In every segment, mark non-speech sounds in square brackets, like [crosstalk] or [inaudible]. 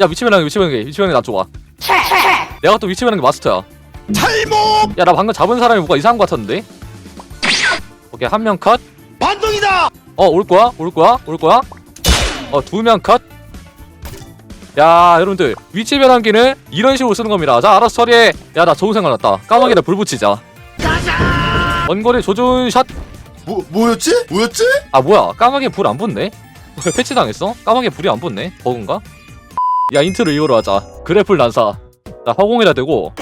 야 위치 변하는 게 위치 변하는 게 위치 변하는 게나 좋아. 내가 또 위치 변하는 게 마스터야. 탈모 야 나 방금 잡은 사람이 뭔가 이상한 거 같았는데? 오케이 한 명 컷. 반동이다! 어 올 거야? 올 거야? 올 거야? 어 두 명 컷. 야 여러분들 위치 변환기는 이런 식으로 쓰는 겁니다. 자 알아서 처리해. 야 나 좋은 생각 났다. 까마귀에다 불 붙이자! 원거리 조준 샷. 뭐 뭐였지? 뭐였지? 아 뭐야? 까마귀에 불안 붙네? [laughs] 패치 당했어? 까마귀에 불이 안 붙네? 버그인가? 야 인트로 이거로 하자. 그래플 난사. 자 화공에다 대고.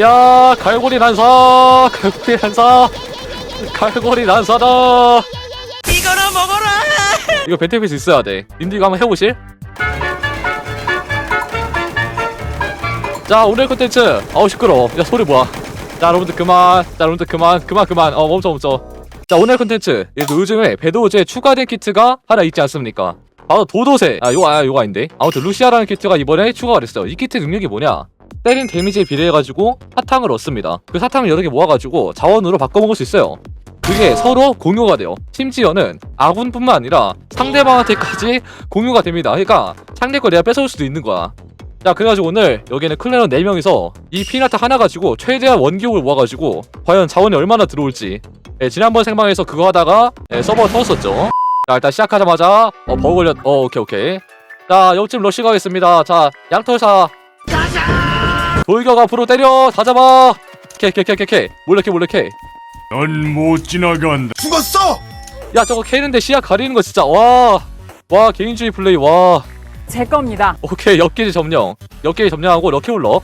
야 갈고리 난사. 갈고리 난사. 갈고리 난사다. 이거나 먹어라. 이거 배틀피스 있어야 돼. 님들 이거 한번 해보실? 자 오늘 콘텐츠. 어우 시끄러워. 야 소리 뭐야? 자 여러분들 그만. 자 여러분들 그만. 그만 그만. 어 멈춰 멈춰. 자 오늘 콘텐츠. 얘도 요즘에 배도우즈에 추가된 키트가 하나 있지 않습니까 바로 도도새 아 요거 아 요거 아닌데 아무튼 루시아라는 키트가 이번에 추가가 됐어요 이 키트 능력이 뭐냐 때린 데미지에 비례해가지고 사탕을 얻습니다 그 사탕을 여러 개 모아가지고 자원으로 바꿔먹을 수 있어요 그게 서로 공유가 돼요. 심지어는 아군뿐만 아니라 상대방한테까지 [laughs] 공유가 됩니다. 그러니까 상대 거 내가 뺏어올 수도 있는 거야. 자, 그래가지고 오늘 여기는 클레어 4명이서 이 피나트 하나 가지고 최대한 원기옥을 모아가지고 과연 자원이 얼마나 들어올지. 예, 지난번 생방에서 그거 하다가 예, 서버 터졌었죠. 자, 일단 시작하자마자 어, 버그 걸렸, 어, 오케이, 오케이. 자, 옆집 러쉬 가겠습니다. 자, 양털사. 돌격 앞으로 때려! 다 잡아! 캐. 몰래 캐, 몰래 캐. 넌못 지나간다. 죽었어 야 저거 캐는데 시야 가리는 거 진짜 와. 와 개인주의 플레이 와 제 겁니다. 오케이 엽기지 점령 엽기지 점령하고 럭키 올럭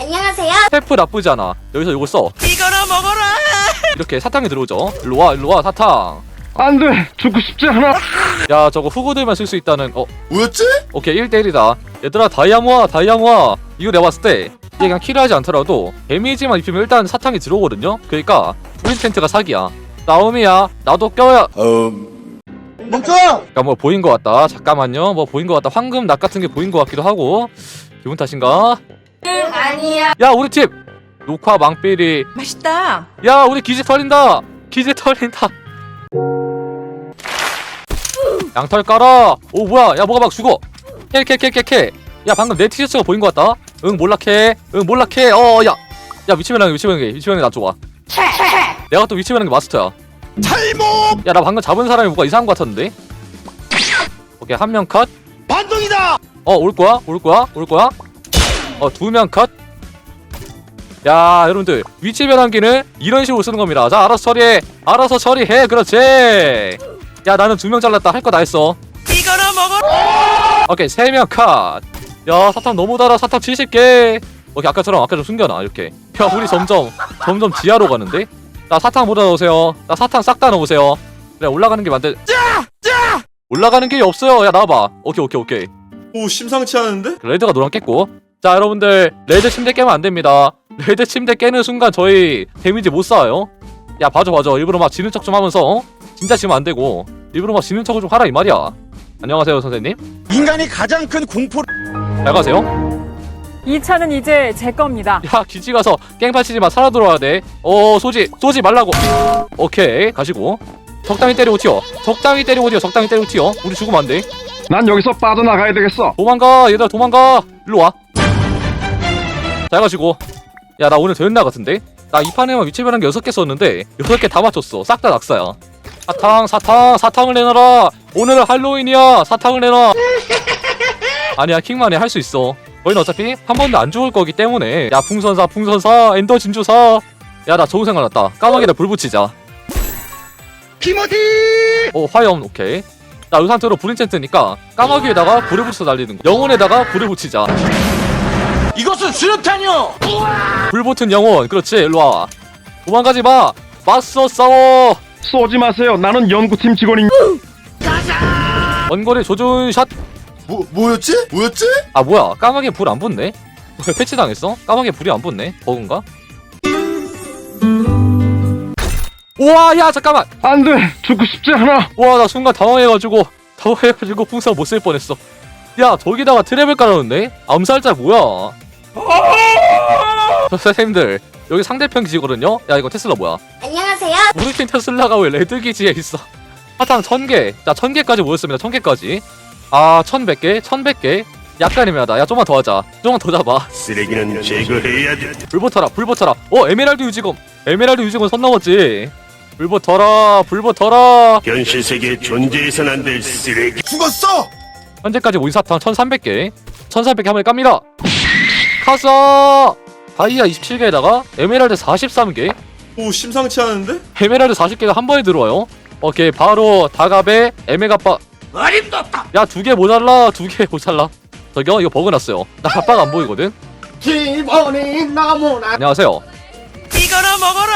안녕하세요. 스태프 나쁘지 않아 여기서 이거 써 이거나 먹어라. 이렇게 사탕이 들어오죠 일로와 일로와 사탕 안 돼. 죽고 싶지 않아. 야 저거 후구들만 쓸 수 있다는 어 뭐였지 오케이 1대1이다 얘들아 다이아 모아 다이아 모아 이거 내가 봤을 때 이게 그냥 킬하지 않더라도 데미지만 입히면 일단 사탕이 들어오거든요 그러니까 프린텐트가 사기야 나오미야 나도 껴야 음 멈춰 그러니까 뭐 보인 것 같다. 잠깐만요. 뭐 보인 것 같다. 황금 낙 같은 게 보인 것 같기도 하고. 기분 탓인가? 아니야. 야 우리 팀 녹화 망삐리. 맛있다. 야 우리 기지 털린다. 기지 털린다. 양털 깔아. 오 뭐야? 야 뭐가 막 죽어. 캐캐캐캐캐. 야 방금 내 티셔츠가 보인 것 같다. 응 몰락해. 응 몰락해. 어 야. 야 위치 변하는 게 위치 변하는 게 위치 변하는 게나 좋아. 내가 또 위치 변하는 게 마스터야. 탈모 야나 방금 잡은 사람이 뭔가 이상한 것 같았는데. 오케이 한 명 컷. 반동이다 어, 올 거야? 올 거야? 올 거야? 어, 두 명 컷. 야, 여러분들, 위치 변환기는 이런 식으로 쓰는 겁니다. 자, 알아서 처리해. 알아서 처리해. 그렇지. 야, 나는 두 명 잘랐다. 할 거 다 했어. 이거나 먹어라. 오케이, 세 명 컷. 야, 사탕 너무 달아. 사탕 70개. 오케이, 아까처럼 아까 좀 숨겨놔. 이렇게. 야, 우리 점점, 점점 지하로 가는데? 자, 사탕 모아 넣으세요. 자, 사탕 싹 다 넣으세요. 그래, 올라가는 게 만들. 올라가는 길이 없어요. 야, 나와봐. 오케이, 오케이, 오케이. 오 심상치 않은데 레드가 노랑 깼고 자 여러분들 레드 침대 깨면 안 됩니다 레드 침대 깨는 순간 저희 데미지 못 쌓아요 야 봐줘 봐줘 일부러 막 지는 척 좀 하면서 어? 진짜 지면 안 되고 일부러 막 지는 척을 좀 하라 이 말이야. 안녕하세요 선생님. 인간이 가장 큰 공포 잘 가세요. 이 차는 이제 제 겁니다. 야 기지 가서 깽판 치지 마 살아 들어와야 돼어 쏘지 쏘지 말라고. 오케이 가시고. 적당히 때리고 튀어. 적당히 때리고 튀어 적당히 때리고 튀어. 우리 죽으면 안 돼. 난 여기서 빠져나가야 되겠어. 도망가 얘들아 도망가. 일로 와. 잘 가시고. 야 나 오늘 되었나 같은데? 나 이 판에만 위치 변한 게 6개 썼는데 6개 다 맞췄어. 싹 다 낙사야 사탕 사탕 사탕을 내놔라. 오늘은 할로윈이야. 사탕을 내놔. [laughs] 아니야 킹만이 할 수 있어. 저희는 어차피 한 번도 안 죽을 거기 때문에. 야 풍선사 풍선사 엔더 진주사. 야 나 좋은 생각 났다. 까마귀에다 불 붙이자. 키모티! 어 화염 오케이. 자 의상대로 브린첸트니까 까마귀에다가 불을 붙여 날리는 거. 영혼에다가 불을 붙이자. 이것은 수류탄이요. 불 붙은 영혼. 그렇지 일로 와. 도망가지 마. 맞서 싸워 쏘지 마세요. 나는 연구팀 직원인. 원거리 조준 샷아 뭐 뭐였지? 뭐였지? 뭐야. 까마귀에 불안 붙네? 패치 당했어? 까마귀에 불이 안 붙네? 버그인가? 우와 야 잠깐만. 안 돼. 죽고 싶지 않아. 우와 나 순간 당황해가지고 당황해가지고 풍선 못 쓸 뻔했어. 야 저기다가 트랩을 깔아놓네? 암살자 뭐야? 저 선생님들 여기 상대편 기지거든요? 야 이거 테슬라 뭐야? 안녕 하세요. 우리 팀 테슬라가 왜 레드 기지에 있어? 사탕 1000개. 자, 1000개까지 모였습니다. 1000개까지. 아 1100개 1100개 약간 애매하다 야 좀만 더 하자 좀만 더 잡아 쓰레기는 제거해야 돼. 불 붙어라 불 붙어라 어 에메랄드 유지검 에메랄드 유지검 선 넘었지 불 붙어라 불 붙어라 현실 세계에 존재해선 안 될 쓰레기. 죽었어 현재까지 모의사탕 1300개 1300개 한번 깝니다 카사 다이아 27개에다가 에메랄드 43개 오 심상치 않은데? 에메랄드 40개가 한 번에 들어와요. 오케이 바로 다갑에 에메가빠 어림도 없다! 야 두 개 모자라 두 개 모자라. 저기요 이거 버그 났어요. 나 갑바가 안 보이거든. 기본이 너무나 안녕하세요. 이거나 먹어라!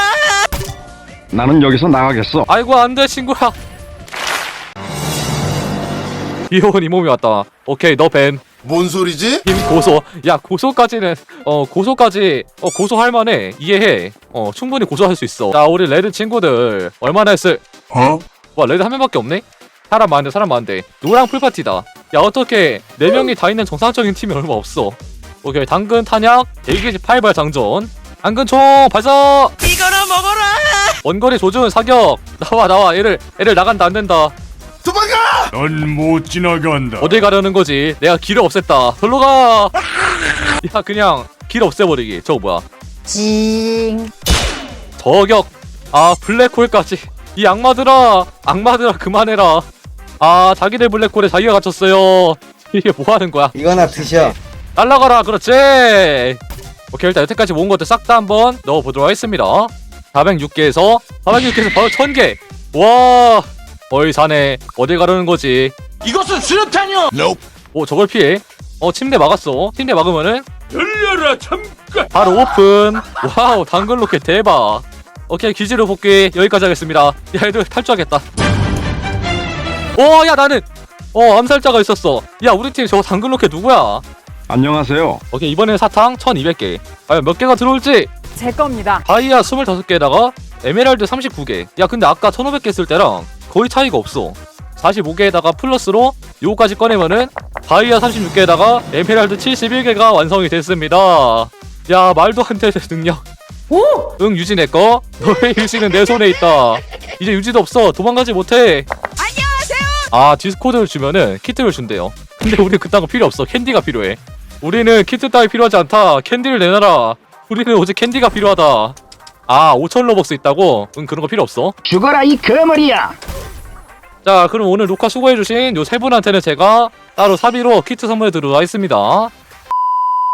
나는 여기서 나가겠어. 아이고 안돼 친구야. [laughs] 이호은 이 몸이 왔다. 오케이 너밴 뭔 소리지? 이미 고소. 야 고소까지는 어 고소까지 어 고소할 만해. 이해해. 어 충분히 고소할 수 있어. 자 우리 레드 친구들 얼마나 했을? 어? 와 레드 한 명밖에 없네? 사람 많은데 사람 많은데. 노랑 풀 파티다. 야 어떻게 네 명이 다 있는 정상적인 팀이 얼마 없어? 오케이 당근 탄약 대기지 8발 장전. 당근 총 발사! 이거나 먹어라! 원거리 조준 사격! 나와 나와. 얘를 얘를 나간다 안 된다 도망가! 넌 못 지나간다. 어딜 가려는 거지? 내가 길을 없앴다. 절로 가 야 [laughs] 그냥 길 없애버리기. 저거 뭐야? 징. 저격. 아 블랙홀까지. 이 악마들아 악마들아 그만해라. 아 자기들 블랙홀에 자기가 갇혔어요. [laughs] 이게 뭐 하는 거야? 이거나 드셔. 날라가라 그렇지! 오케이 일단 여태까지 모은 것들 싹 다 한번 넣어보도록 하겠습니다. 406개에서 406개에서 바로 1000개. 와 어이 사네 어딜 가려는 거지? 이것은 수류탄이요! 오 저걸 피해? 어 침대 막았어. 침대 막으면은? 열려라 잠깐. 바로 오픈! 와우 당근 로켓 대박! 오케이 기지로 복귀 여기까지 하겠습니다. 야 애들 탈주하겠다. 오야 나는! 어 암살자가 있었어. 야 우리 팀 저거 당근 로켓 누구야? 안녕하세요. 오케이 이번에는 사탕 1200개. 과연 몇 개가 들어올지? 제 겁니다. 다이아 25개에다가 에메랄드 39개. 야 근데 아까 1500개 쓸 때랑 거의 차이가 없어. 45개에다가 플러스로 요거까지 꺼내면은 다이아 36개에다가 에메랄드 71개가 완성이 됐습니다. 야 말도 안 되는 능력. 응 유지 내꺼 너의 [laughs] 유지는 내 손에 있다. 이제 유지도 없어. 도망가지 못해. 안녕하세요! 아 디스코드를 주면은 키트를 준대요. 근데 우리 그딴 거 필요 없어. 캔디가 필요해. 우리는 키트 따위 필요하지 않다. 캔디를 내놔라. 우리는 오직 캔디가 필요하다. 아 5천 로벅스 있다고? 응 그런 거 필요 없어. 죽어라 이 거머리야 자 그럼 오늘 녹화 수고해주신 요 세 분한테는 제가 따로 사비로 키트 선물해 드리도록 하겠습니다.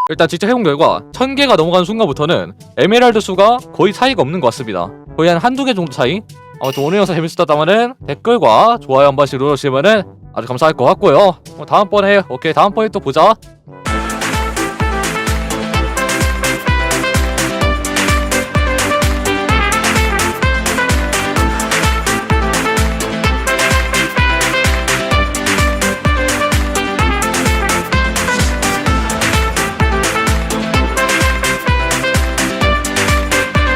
일단 직접 해본 결과 1000개가 넘어가는 순간부터는 에메랄드 수가 거의 차이가 없는 것 같습니다. 거의 한 한두 개 정도 차이? 아무튼 오늘 영상 재밌었다면 댓글과 좋아요 한 번씩 눌러주시면 아주 감사할 것 같고요. 뭐 다음번에 오케이 다음번에 또 보자